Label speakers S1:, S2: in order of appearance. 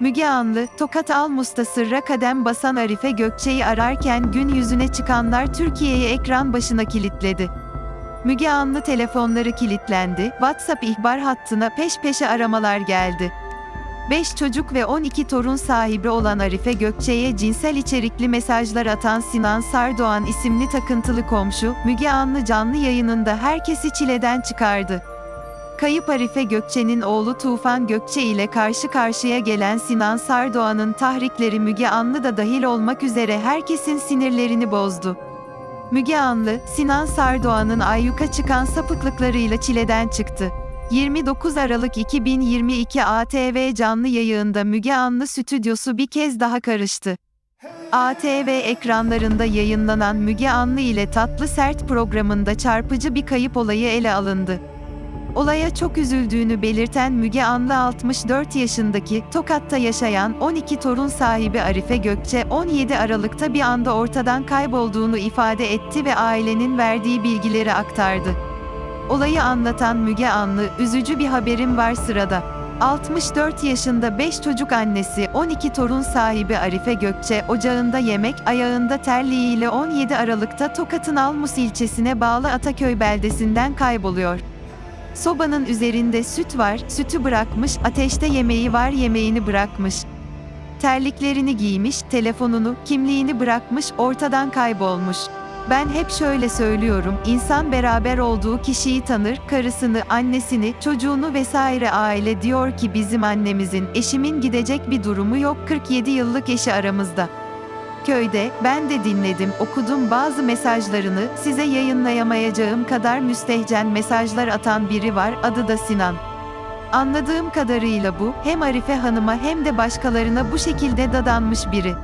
S1: Müge Anlı, Tokat Almus'ta sırra kadem basan Arife Gökçe'yi ararken gün yüzüne çıkanlar Türkiye'yi ekran başına kilitledi. Müge Anlı telefonları kilitlendi, WhatsApp ihbar hattına peş peşe aramalar geldi. 5 çocuk ve 12 torun sahibi olan Arife Gökçe'ye cinsel içerikli mesajlar atan Sinan Sardoğan isimli takıntılı komşu, Müge Anlı canlı yayınında herkesi çileden çıkardı. Kayıp Arife Gökçe'nin oğlu Tufan Gökçe ile karşı karşıya gelen Sinan Sardoğan'ın tahrikleri Müge Anlı da dahil olmak üzere herkesin sinirlerini bozdu. Müge Anlı, Sinan Sardoğan'ın ayyuka çıkan sapıklıklarıyla çileden çıktı. 29 Aralık 2022 ATV canlı yayında Müge Anlı stüdyosu bir kez daha karıştı. ATV ekranlarında yayınlanan Müge Anlı ile Tatlı Sert programında çarpıcı bir kayıp olayı ele alındı. Olaya çok üzüldüğünü belirten Müge Anlı 64 yaşındaki, Tokat'ta yaşayan 12 torun sahibi Arife Gökçe 17 Aralık'ta bir anda ortadan kaybolduğunu ifade etti ve ailenin verdiği bilgileri aktardı. Olayı anlatan Müge Anlı, üzücü bir haberim var sırada. 64 yaşında 5 çocuk annesi, 12 torun sahibi Arife Gökçe, ocağında yemek, ayağında terliğiyle 17 Aralık'ta Tokat'ın Almus ilçesine bağlı Ataköy beldesinden kayboluyor. Sobanın üzerinde süt var, sütü bırakmış, ateşte yemeği var, yemeğini bırakmış. Terliklerini giymiş, telefonunu, kimliğini bırakmış, ortadan kaybolmuş. Ben hep şöyle söylüyorum, insan beraber olduğu kişiyi tanır, karısını, annesini, çocuğunu vesaire aile diyor ki bizim annemizin, eşimin gidecek bir durumu yok 47 yıllık eşi aramızda. Köyde, ben de dinledim, okudum bazı mesajlarını, size yayınlayamayacağım kadar müstehcen mesajlar atan biri var, adı da Sinan. Anladığım kadarıyla bu, hem Arife Hanım'a hem de başkalarına bu şekilde dadanmış biri.